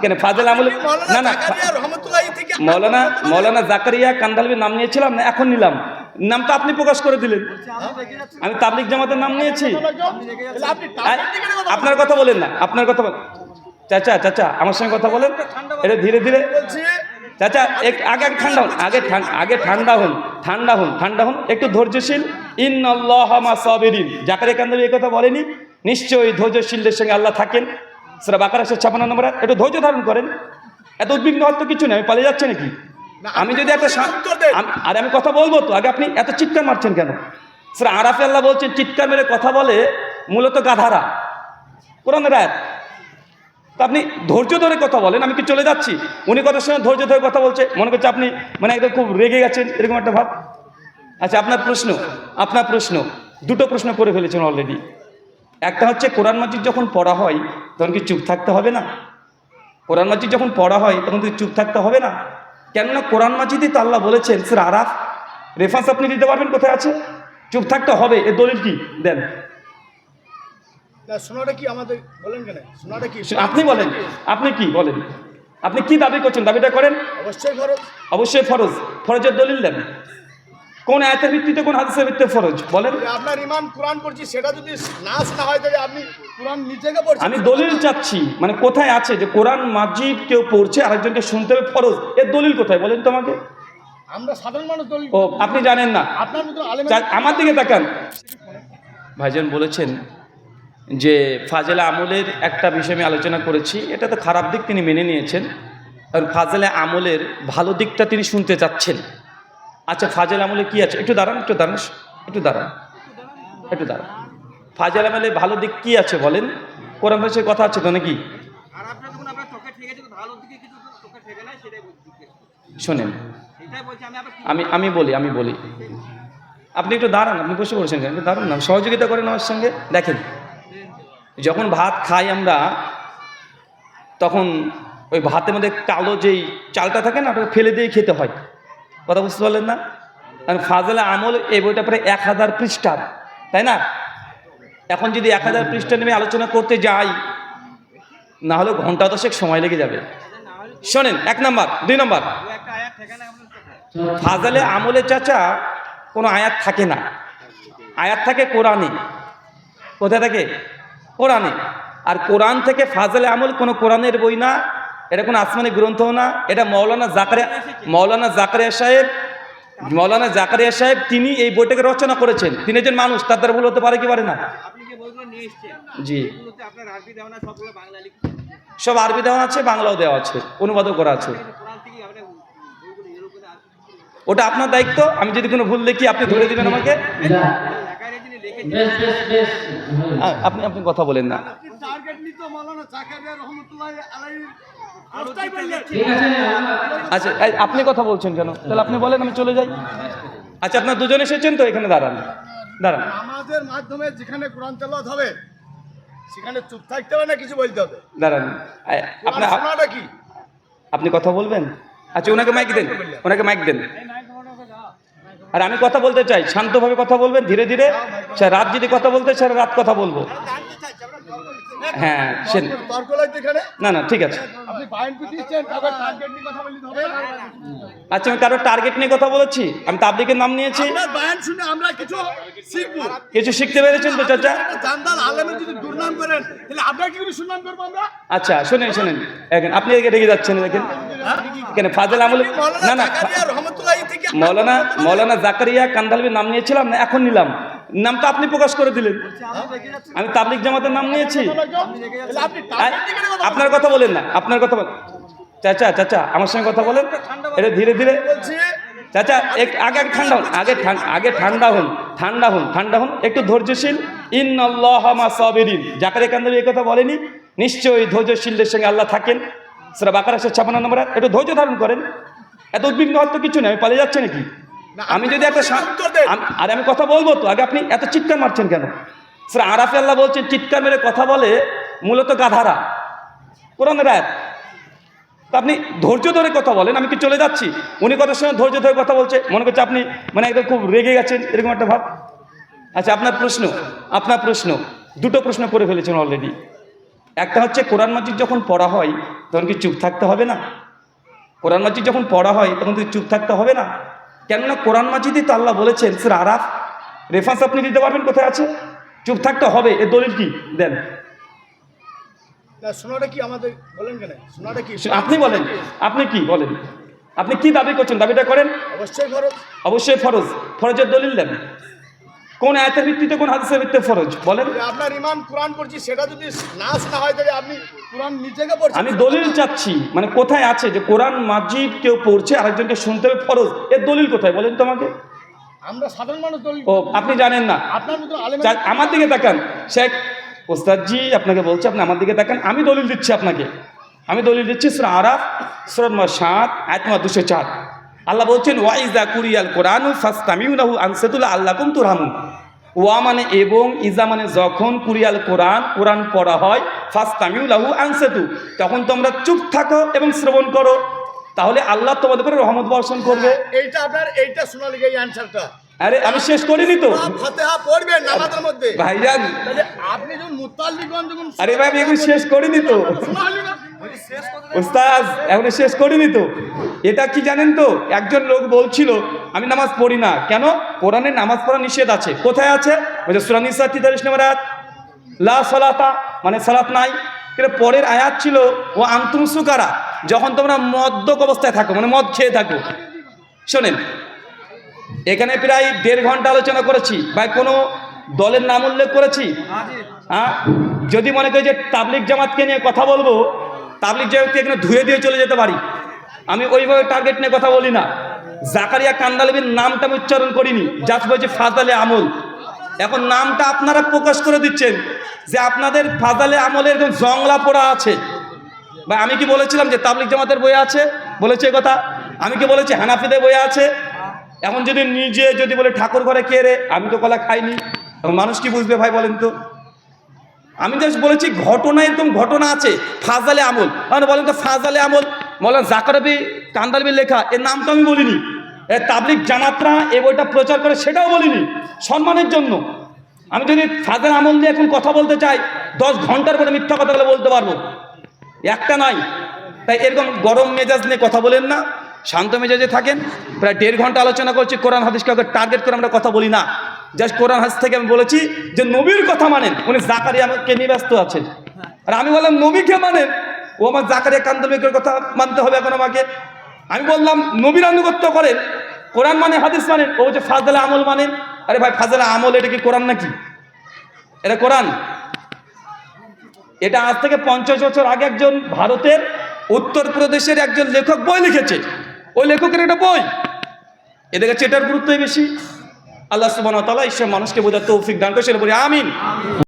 কেন? ফাজেল আমল না না মৌলানা মৌলানা জাকারিয়া কান্দালবির নাম নিয়েছিলাম না এখন নিলাম। নামটা আপনি প্রকাশ করে দিলেন। আমি তাবলিক জামাতের নাম নিয়েছি। আপনার কথা বলেন না আপনার কথা বলেন। চাচা চাচা আমার সঙ্গে কথা বলেন। এটা ধীরে ধীরে চাচা এক আগে আগে ঠান্ডা হন আগে আগে ঠান্ডা হন ঠান্ডা হন ঠান্ডা হন একটু ধৈর্যশীল। ইন আল্লাহ সাবিরিন জাকারিয়া কান্দাবি এই কথা বলেনি। নিশ্চয়ই ধৈর্যশীলদের সঙ্গে আল্লাহ থাকেন। সেটা বাকার একশো ছাপান্ন নম্বর একটু ধৈর্য ধারণ করেন। এত উদ্বিগ্ন হওয়ার তো কিছু নেই আমি পালিয়ে যাচ্ছে নাকি? আমি যদি একটা শা- আম- আরে আমি কথা বলব তো আগে আপনি এত চিৎকার মারছেন কেন? স্যার আরাফে আল্লাহ বলছেন চিৎকার মেরে কথা বলে মূলত গাধারা। কোরআন আয়াত। তা আপনি ধৈর্য ধরে কথা বলেন আমি কি চলে যাচ্ছি? উনি কথার সঙ্গে ধৈর্য ধরে কথা বলছে? মনে করছে আপনি মানে একদম খুব রেগে গেছেন এরকম একটা ভাব? আচ্ছা আপনার প্রশ্ন আপনার প্রশ্ন। দুটো প্রশ্ন করে ফেলেছেন অলরেডি একটা হচ্ছে কোরআন মাজিদ যখন পড়া হয় তখন কি চুপ থাকতে হবে না? কোরআন মাজিদ যখন পড়া হয় তখন কি চুপ থাকতে হবে না। কেননা কোরআন মাজিদই তো আল্লাহ বলেছেন স্যার আরাফ রেফারেন্স আপনি দিতে পারবেন কোথায় আছে? চুপ থাকতে হবে এর দলিল কি? দেন। শোনাটা কি আমাদের বলেন কেন? শোনাটা কি? আপনি বলেন। আপনি কি বলেন? আপনি কি দাবি করছেন? দাবিটা করেন? অবশ্যই ফরজ। অবশ্যই ফরজ। ফরজের দলিল দেন। কোন আয়াতের ভিত্তিতে কোন হাদিসের ভিত্তিতে ফরজ? বলেন। আপনার ইমাম কোরআন পড়ছি সেটা যদি না শোনা হয় তাহলে আপনি কোরআন নিজেকে পড়ছেন। আমি দলিল চাচ্ছি মানে কোথায় আছে যে কোরআন মাজিদ কেউ পড়ছে আরেকজনকে শুনতে হবে ফরজ? এর দলিল কোথায়? বলেন তো আমাকে। আমরা সাধারণ মানুষ দলিল ও আপনি জানেন না। আপনার মতো আলেম আমার দিকে তাকান। ভাইজান বলেছেন যে ফাজেলা আমলের একটা বিষয় আমি আলোচনা করেছি এটা তো খারাপ দিক তিনি মেনে নিয়েছেন। আর ফাজেলা আমলের ভালো দিকটা তিনি শুনতে চাচ্ছেন। আচ্ছা ফাজেল আমলে কি আছে? একটু দাঁড়ান একটু দাঁড়ান একটু দাঁড়ান একটু দাঁড়ান। ফাজেল আমলে ভালো দিক কি আছে বলেন? কোরআন ভাষায় কথা আছে তো নাকি? শোনেন আমি আমি বলি আমি বলি। আপনি একটু দাঁড়ান আপনি বসে পড়েছেন কেন? একটু দাঁড়ান না সহযোগিতা করেন আমার সঙ্গে দেখেন। যখন ভাত খাই আমরা তখন ওই ভাতের মধ্যে কালো যেই চালটা থাকে না ওটাকে ফেলে দিয়ে খেতে হয়। কথা বুঝতে পারলেন না? কারণ ফাজলে আমল এই বইটা প্রায় এক হাজার পৃষ্ঠা তাই না? এখন যদি এক হাজার পৃষ্ঠা নেমে আলোচনা করতে যাই, না হলে ঘণ্টা দশেক সময় লেগে যাবে। শোনেন, এক নম্বর, দুই নাম্বার। ফাজালে আমলে চাচা কোনো আয়াত থাকে না। আয়াত থাকে কোরআনে। কোথায় থাকে? কোরআনে। আর কোরআন থেকে ফাজালে আমল কোনো কোরআনের বই না এটা কোনো আসমানি গ্রন্থও না এটা মৌলানা জাকারিয়া মৌলানা জাকারিয়া সাহেব মৌলানা জাকারিয়া সাহেব তিনি এই বইটাকে রচনা করেছেন। তিনি একজন মানুষ তার দ্বারা ভুল হতে পারে কি পারে না? জি। সব আরবি দেওয়া আছে বাংলাও দেওয়া আছে অনুবাদও করা আছে। ওটা আপনার দায়িত্ব আমি যদি কোনো ভুল দেখি আপনি ধরে দিবেন আমাকে। আপনি আপনি কথা বলেন না। আচ্ছা আপনি কথা বলছেন কেন? তাহলে আপনি বলেন আমি চলে যাই। আচ্ছা আপনার দুজন এসেছেন তো এখানে দাঁড়ান। দাঁড়ান। আমাদের মাধ্যমে যেখানে কোরআন তেলাওয়াত হবে সেখানে চুপ থাকতে হবে না কিছু বলতে হবে? দাঁড়ান। আপনার শোনাটা কি? আপনি কথা বলবেন? আচ্ছা ওনাকে মাইক দেন। ওনাকে মাইক দেন। আর আমি কথা বলতে চাই শান্তভাবে কথা বলবেন ধীরে ধীরে। রাত যদি কথা বলতে চাই রাত কথা বলব। হ্যাঁ সে না না ঠিক আছে। আচ্ছা আমি কারও টার্গেট নিয়ে কথা বলেছি? আমি তাবলিকের নাম নিয়েছি? কিছু শিখব। কিছু শিখতে পেরেছেন তো চাচা? আচ্ছা শোনেন শোনেন। এখন আপনি এদিকে রেগে যাচ্ছেন দেখেন। কেন ফাজল আমল না না মৌলানা মৌলানা জাকারিয়া কান্দালবির নাম নিয়েছিলাম না এখন নিলাম। নামটা আপনি প্রকাশ করে দিলেন। আমি তাবলিক জামাতের নাম নিয়েছি। কথা আপনার কথা বলেন না আপনার কথা বলেন। চাচা চাচা আমার সঙ্গে কথা বলেন। এটা ধীরে ধীরে চাচা এক আগে আগে ঠান্ডা হন আগে আগে ঠান্ডা হন ঠান্ডা হন ঠান্ডা হন একটু ধৈর্যশীল। ইন আল্লাহ সাবিরিন জাকারিয়া কান্দাবি এই কথা বলেনি। নিশ্চয়ই ধৈর্যশীলদের সঙ্গে আল্লাহ থাকেন। সেটা বাকার একশো ছাপান্ন নম্বর একটু ধৈর্য ধারণ করেন। এত উদ্বিগ্ন হওয়ার তো কিছু নেই আমি পালিয়ে যাচ্ছে নাকি? আমি যদি একটা। আরে আমি কথা বলব তো আগে আপনি এত চিৎকার মারছেন কেন? স্যার আরাফে আল্লাহ বলছেন চিৎকার মেরে কথা বলে মূলত গাধারা। কোরআনের আয়াত। তা আপনি ধৈর্য ধরে কথা বলেন আমি কি চলে যাচ্ছি? উনি কথার সঙ্গে ধৈর্য ধরে কথা বলছে মনে করছে আপনি মানে একদম খুব রেগে গেছেন এরকম একটা ভাব। আচ্ছা আপনার প্রশ্ন আপনার প্রশ্ন দুটো প্রশ্ন করে ফেলেছেন অলরেডি একটা হচ্ছে কোরআন মাজিদ যখন পড়া হয় তখন কি চুপ থাকতে হবে না? কোরআন মাজিদ যখন পড়া হয় তখন কি চুপ থাকতে হবে না। কেননা কোরআন মাজিদই তো আল্লাহ বলেছেন স্যার আরাফ রেফারেন্স আপনি দিতে পারবেন কোথায় আছে? চুপ থাকতে হবে এর দলিল কি? দেন। না কি আমাদের বলেন কেন? শোনাটা কি? আপনি বলেন আপনি কি বলেন? আপনি কি দাবি করছেন? দাবিটা করেন? অবশ্যই ফরজ। অবশ্যই ফরজ। ফরজের দলিল দেন। কোন আয়াতের ভিত্তিতে কোন হাদিসের ভিত্তিতে ফরজ? বলেন। আপনার ইমাম কোরআন পড়ছি সেটা যদি না হয় তাহলে আপনি কোরআন নিজেকে পড়ছেন? আমি দলিল চাচ্ছি মানে কোথায় আছে যে কোরআন মাজিদ কেউ পড়ছে আরেকজনকে শুনতে হবে ফরজ? এর দলিল কোথায়? বলেন তো আমাকে। আমরা সাধারণ মানুষ দলিল ও আপনি জানেন না। আপনার মতো আলেম আমার দিকে তাকান। শেখ ওস্তাদজি আপনাকে বলছে আপনি আমার দিকে তাকান। আমি দলিল দিচ্ছি আপনাকে। আমি দলিল দিচ্ছি সুরা আরাফ নম্বর সাত আয়াত নম্বর দুশো চার। আল্লাহ বলছেন ওয়াইজা কুরিয়াল কোরআন ফাস্তামিউনাহু আনসাতুল্লাহ আল্লাহ কুম তুরহামুন। ওয়া মানে এবং ইজা মানে যখন কুরিয়াল কোরআন কোরআন পড়া হয় ফাস্তামিউলাহু আনসাতু তখন তোমরা চুপ থাকো এবং শ্রবণ করো। তাহলে আল্লাহ তোমাদের উপরে রহমত বর্ষণ করবে। এইটা আপনার এইটা শোনা লিগে এই অ্যান্সারটা আরে আমি শেষ করিনি তো। ফাতেহা পড়বেন নামাজের মধ্যে। ভাইজান। আপনি যখন মুতাল্লিগণ যখন আরে ভাই আমি শেষ করিনি তো। ওস্তাজ এখনও শেষ করিনি তো। এটা কি জানেন তো? একজন লোক বলছিল আমি নামাজ পড়ি না। কেন? কোরআনে নামাজ পড়া নিষেধ আছে। কোথায় আছে? বলছে সুরানিসা তিতালিশ নম্বর আয়াত। লা সালাতা মানে সালাত নাই। কিন্তু পরের আয়াত ছিল ও আন্তুম সুকারা। যখন তোমরা মদ্যক অবস্থায় থাকো মানে মদ খেয়ে থাকো। শোনেন এখানে প্রায় দেড় ঘণ্টা আলোচনা করেছি বা কোনো দলের নাম উল্লেখ করেছি? হ্যাঁ যদি মনে করি যে তাবলিক জামাতকে নিয়ে কথা বলব তাবলিক জামাতকে এখানে ধুয়ে দিয়ে চলে যেতে পারি। আমি ওইভাবে টার্গেট নিয়ে কথা বলি না। জাকারিয়া কান্দালবির নামটা আমি উচ্চারণ করিনি জাস্ট বলছি ফাজালে আমল। এখন নামটা আপনারা প্রকাশ করে দিচ্ছেন যে আপনাদের ফাজালে আমলের এরকম জংলা পড়া আছে। বা আমি কি বলেছিলাম যে তাবলিক জামাতের বই আছে? বলেছে এ কথা? আমি কি বলেছি হানাফিদের বই আছে? এখন যদি নিজে যদি বলে ঠাকুর ঘরে কে রে? আমি তো কলা খাইনি। মানুষ কি বুঝবে ভাই বলেন তো? আমি জাস্ট বলেছি ঘটনা এরকম ঘটনা আছে, ফাজালে আমল। মানে বলেন তো ফাজালে আমল। বলেন জাকারবি কান্দালবির লেখা, এর নাম তো আমি বলিনি। তাবলিক জামাতরা এ বইটা প্রচার করে সেটাও বলিনি, সম্মানের জন্য। আমি যদি ফাজাল আমল নিয়ে এখন কথা বলতে চাই, দশ ঘণ্টার পরে মিথ্যা কথা বলে বলতে পারব। একটা নয় তাই এরকম গরম মেজাজ নিয়ে কথা বলেন না, শান্ত মেজাজে থাকেন। প্রায় দেড় ঘণ্টা আলোচনা করছি, কোরআন হাদিস কাউকে টার্গেট করে আমরা কথা বলি না। জাস্ট কোরআন হাদিস থেকে আমি বলেছি যে নবীর কথা মানেন। উনি জাকারিয়া আমাকে নিয়ে ব্যস্ত আছেন। আর আমি বললাম, নবীকে মানেন? ও আমার জাকারিয়া কান্দমিকের কথা মানতে হবে এখন আমাকে। আমি বললাম, নবীর আনুগত্য করেন। কোরআন মানে হাদিস মানেন ও যে ফাজলা আমল মানেন। আরে ভাই, ফাজলা আমল, এটা কি কোরআন নাকি? এটা কোরআন। এটা আজ থেকে পঞ্চাশ বছর আগে একজন ভারতের উত্তরপ্রদেশের একজন লেখক বই লিখেছে। ওই লেখকের একটা বই। এদের কাছে এটার গুরুত্বই বেশি। আল্লাহ সুবাহ তালা ঈশ্বর মানুষকে বোঝার তৌফিক দান করে সেটা বলি আমিন।